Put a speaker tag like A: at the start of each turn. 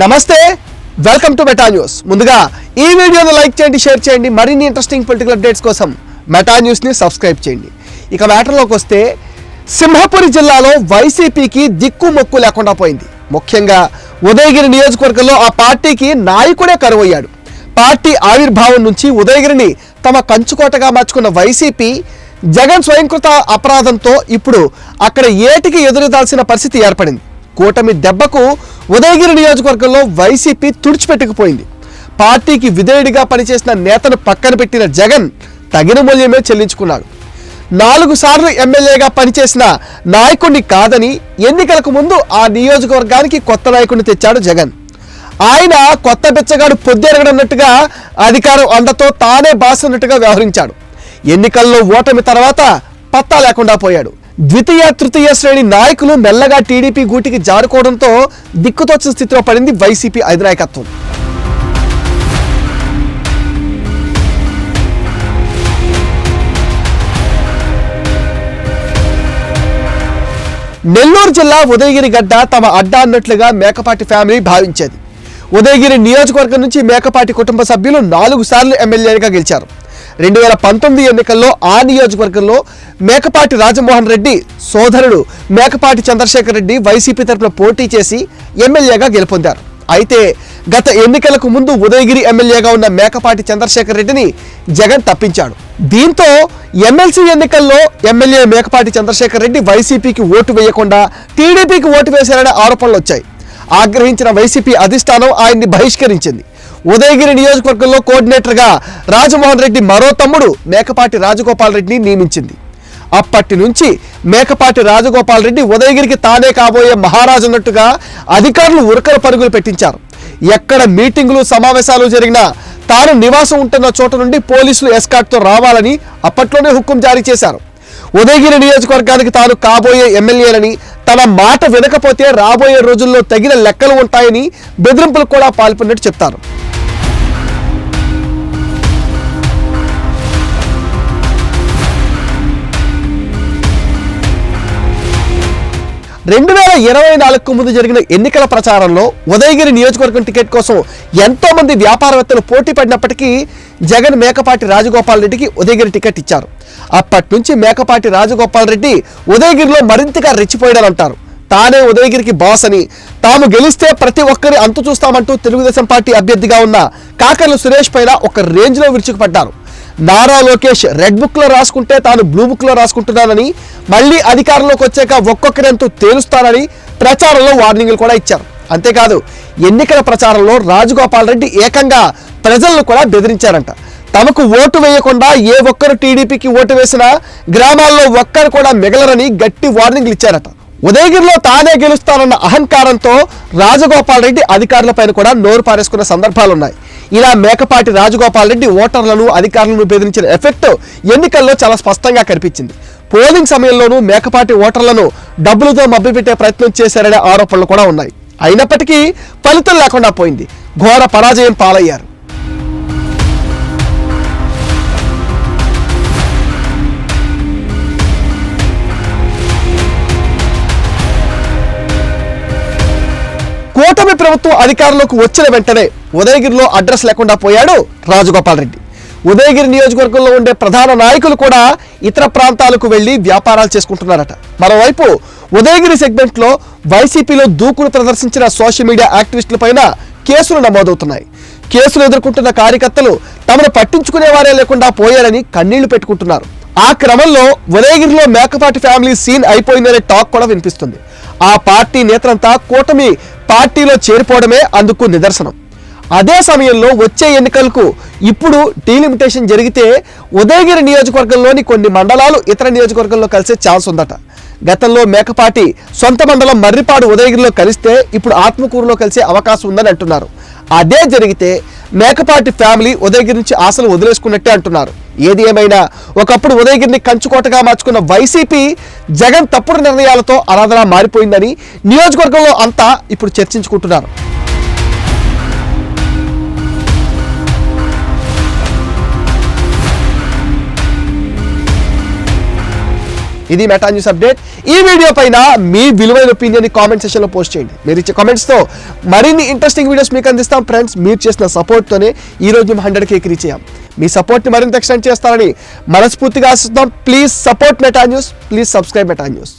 A: నమస్తే welcome to meta news ముందుగా ఈ వీడియోను లైక్ చేయండి షేర్ చేయండి. మరిన్ని ఇంట్రెస్టింగ్ పొలిటికల్ అప్డేట్స్ కోసం మెటా న్యూస్ని సబ్స్క్రైబ్ చేయండి. ఇక మ్యాటర్లోకి వస్తే సింహపురి జిల్లాలో వైసీపీకి దిక్కు మొక్కు లేకుండా పోయింది. ముఖ్యంగా ఉదయగిరి నియోజకవర్గంలో ఆ పార్టీకి నాయకుడే కరువయ్యాడు. పార్టీ ఆవిర్భావం నుంచి ఉదయగిరిని తమ కంచుకోటగా మార్చుకున్న వైసీపీ జగన్ స్వయంకృత అపరాధంతో ఇప్పుడు అక్కడ ఏటికి ఎదురుదాల్సిన పరిస్థితి ఏర్పడింది. కూటమి దెబ్బకు ఉదయగిరి నియోజకవర్గంలో వైసీపీ తుడిచిపెట్టుకుపోయింది. పార్టీకి విధేయుడిగా పనిచేసిన నేతను పక్కన పెట్టిన జగన్ తగిన మూల్యమే చెల్లించుకున్నాడు. నాలుగు సార్లు ఎమ్మెల్యేగా పనిచేసిన నాయకుడిని కాదని ఎన్నికలకు ముందు ఆ నియోజకవర్గానికి కొత్త నాయకుడిని తెచ్చాడు జగన్. ఆయన కొత్త బిచ్చగాడు పొద్దెరగడన్నట్టుగా అధికారం అండతో తానే బాసున్నట్టుగా వ్యవహరించాడు. ఎన్నికల్లో ఓటమి తర్వాత పత్తా లేకుండా పోయాడు. ద్వితీయ తృతీయ శ్రేణి నాయకులు మెల్లగా టీడీపీ గూటికి జారుకోవడంతో దిక్కుతోచిన స్థితిలో పడింది వైసీపీ అధినాయకత్వం. నెల్లూరు జిల్లా ఉదయగిరి గడ్డ తమ అడ్డా అన్నట్లుగా మేకపాటి ఫ్యామిలీ భావించేది. ఉదయగిరి నియోజకవర్గం నుంచి మేకపాటి కుటుంబ సభ్యులు నాలుగు సార్లు ఎమ్మెల్యేగా గెలిచారు. రెండు వేల పంతొమ్మిది ఎన్నికల్లో ఆ నియోజకవర్గంలో మేకపాటి రాజమోహన్ రెడ్డి సోదరుడు. మేకపాటి చంద్రశేఖర్ రెడ్డి వైసీపీ తరపున పోటీ చేసి ఎమ్మెల్యేగా గెలుపొందారు. అయితే గత ఎన్నికలకు ముందు ఉదయగిరి ఎమ్మెల్యేగా ఉన్న మేకపాటి చంద్రశేఖర్ రెడ్డిని జగన్ తప్పించాడు. దీంతో ఎమ్మెల్సీ ఎన్నికల్లో ఎమ్మెల్యే మేకపాటి చంద్రశేఖర్ రెడ్డి వైసీపీకి ఓటు వేయకుండా టీడీపీకి ఓటు వేశారనే ఆరోపణలు వచ్చాయి. ఆగ్రహించిన వైసీపీ అధిష్టానం ఆయన్ని బహిష్కరించింది. ఉదయగిరి నియోజకవర్గంలో కోఆర్డినేటర్గా రాజమోహన్ రెడ్డి మరో తమ్ముడు మేకపాటి రాజగోపాల్ రెడ్డిని నియమించింది. అప్పటి నుంచి మేకపాటి రాజగోపాల్ రెడ్డి ఉదయగిరికి తానే కాబోయే మహారాజు అన్నట్టుగా అధికారులు ఉరకల పరుగులు పెట్టించారు. ఎక్కడ మీటింగులు సమావేశాలు జరిగినా తాను నివాసం ఉంటున్న చోట నుండి పోలీసులు ఎస్కాట్తో రావాలని అప్పట్లోనే హుక్కుం జారీ చేశారు. ఉదయగిరి నియోజకవర్గానికి తాను కాబోయే ఎమ్మెల్యేలని తన మాట వినకపోతే రాబోయే రోజుల్లో తగిన లెక్కలు ఉంటాయని బెదిరింపులు కూడా పాల్పడినట్టు చెప్తారు. రెండు వేల ఇరవై నాలుగుకు ముందు జరిగిన ఎన్నికల ప్రచారంలో ఉదయగిరి నియోజకవర్గం టికెట్ కోసం ఎంతో మంది వ్యాపారవేత్తలు పోటీ పడినప్పటికీ జగన్ మేకపాటి రాజగోపాల్ రెడ్డికి ఉదయగిరి టికెట్ ఇచ్చారు. అప్పటి నుంచి మేకపాటి రాజగోపాల్ రెడ్డి ఉదయగిరిలో మరింతగా రెచ్చిపోయాడంటారు. తానే ఉదయగిరికి బాస్ అని. తాము గెలిస్తే ప్రతి ఒక్కరి అంతు చూస్తామంటూ తెలుగుదేశం పార్టీ అభ్యర్థిగా ఉన్న కాకర్ల సురేష్ పైన ఒక రేంజ్లో విరుచుకుపడ్డారు. నారా లోకేష్ రెడ్ బుక్లో రాసుకుంటే తాను బ్లూ బుక్లో రాసుకుంటున్నానని మళ్ళీ అధికారంలోకి వచ్చాక ఒక్కొక్కరంతూ తేలుస్తానని ప్రచారంలో వార్నింగ్లు కూడా ఇచ్చారు. అంతేకాదు ఎన్నికల ప్రచారంలో రాజగోపాల్ రెడ్డి ఏకంగా ప్రజలను కూడా బెదిరించారంట. తమకు ఓటు వేయకుండా ఏ ఒక్కరు టీడీపీకి ఓటు వేసినా గ్రామాల్లో ఒక్కరు కూడా మిగలరని గట్టి వార్నింగ్లు ఇచ్చారట. ఉదయగిరిలో తానే గెలుస్తానన్న అహంకారంతో రాజగోపాల్ రెడ్డి అధికారులపైన కూడా నోరు పారేసుకున్న సందర్భాలున్నాయి ఇలా మేకపాటి రాజగోపాల్ రెడ్డి ఓటర్లను అధికారులను బెదిరించిన ఎఫెక్ట్ ఎన్నికల్లో చాలా స్పష్టంగా కనిపించింది. పోలింగ్ సమయంలోనూ మేకపాటి ఓటర్లను డబ్బులతో మభ్యపెట్టే ప్రయత్నం చేశారనే ఆరోపణలు కూడా ఉన్నాయి. అయినప్పటికీ ఫలితం లేకుండా పోయింది. ఘోర పరాజయం పాలయ్యారు. కూటమి ప్రభుత్వం అధికారంలోకి వచ్చిన వెంటనే ఉదయగిరిలో అడ్రస్ లేకుండా పోయాడు రాజగోపాల్ రెడ్డి. ఉదయగిరి నియోజకవర్గంలో ఉండే ప్రధాన నాయకులు కూడా ఇతర ప్రాంతాలకు వెళ్ళి వ్యాపారాలు చేసుకుంటున్నారట. మరోవైపు ఉదయగిరి సెగ్మెంట్లో వైసీపీలో దూకుడు ప్రదర్శించిన సోషల్ మీడియా యాక్టివిస్టుల పైన కేసులు నమోదవుతున్నాయి. కేసులు ఎదుర్కొంటున్న కార్యకర్తలు తమను పట్టించుకునేవారే లేకుండా పోయారని కన్నీళ్ళు పెట్టుకుంటున్నారు. ఆ క్రమంలో ఉదయగిరిలో మేకపాటి ఫ్యామిలీ సీన్ అయిపోయిందనే టాక్ కూడా వినిపిస్తుంది. ఆ పార్టీ నేతలంతా కూటమి పార్టీలో చేరిపోవడమే అందుకు నిదర్శనం. అదే సమయంలో వచ్చే ఎన్నికలకు ఇప్పుడు డీలిమిటేషన్ జరిగితే ఉదయగిరి నియోజకవర్గంలోని కొన్ని మండలాలు ఇతర నియోజకవర్గంలో కలిసే ఛాన్స్ ఉందట. గతంలో మేకపాటి సొంత మండలం మర్రిపాడు ఉదయగిరిలో కలిస్తే ఇప్పుడు ఆత్మకూరులో కలిసే అవకాశం ఉందని అంటున్నారు. అదే జరిగితే మేకపాటి ఫ్యామిలీ ఉదయగిరి నుంచి ఆశలు వదిలేసుకున్నట్టే అంటున్నారు. ఏది ఏమైనా ఒకప్పుడు ఉదయగిరిని కంచుకోటగా మార్చుకున్న వైసీపీ జగన్ తప్పుడు నిర్ణయాలతో ఆరాధన మారిపోయిందని నియోజకవర్గంలో అంతా ఇప్పుడు చర్చించుకుంటున్నారు. ఇది మెటా న్యూస్ అప్డేట్. ఈ వీడియో పైన మీ విలువైన ఒపీనియన్ కామెంట్ సెషన్లో పోస్ట్ చేయండి. మీరు ఇచ్చే కామెంట్స్తో మరిన్ని ఇంట్రెస్టింగ్ వీడియోస్ మీకు అందిస్తాం. ఫ్రెండ్స్ మీరు చేసిన సపోర్ట్తోనే ఈ రోజు మేము హండ్రెడ్ కేక్ రీచ్ అయ్యాం. మీ సపోర్ట్ని మరింత ఎక్స్టెండ్ చేస్తారని మనస్ఫూర్తిగా ఆశిస్తున్నాం. Please support Meta news please subscribe Meta news.